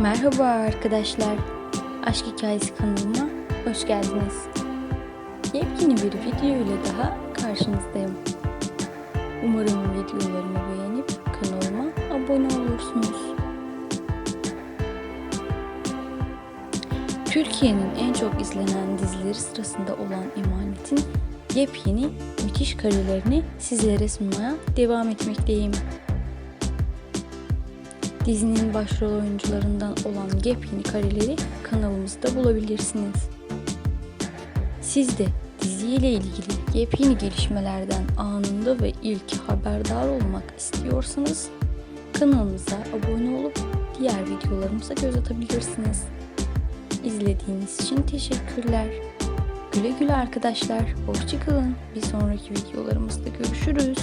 Merhaba arkadaşlar. Aşk Hikayesi kanalıma hoş geldiniz. Yepyeni bir video ile daha karşınızdayım. Umarım videolarımı beğenip kanalıma abone olursunuz. Türkiye'nin en çok izlenen dizileri sırasında olan Emanet'in yepyeni müthiş karelerini sizlere sunmaya devam etmekteyim. Dizinin başrol oyuncularından olan yepyeni kareleri kanalımızda bulabilirsiniz. Siz de diziyle ilgili yepyeni gelişmelerden anında ve ilk haberdar olmak istiyorsanız kanalımıza abone olup diğer videolarımıza göz atabilirsiniz. İzlediğiniz için teşekkürler. Güle güle arkadaşlar. Hoşçakalın. Bir sonraki videolarımızda görüşürüz.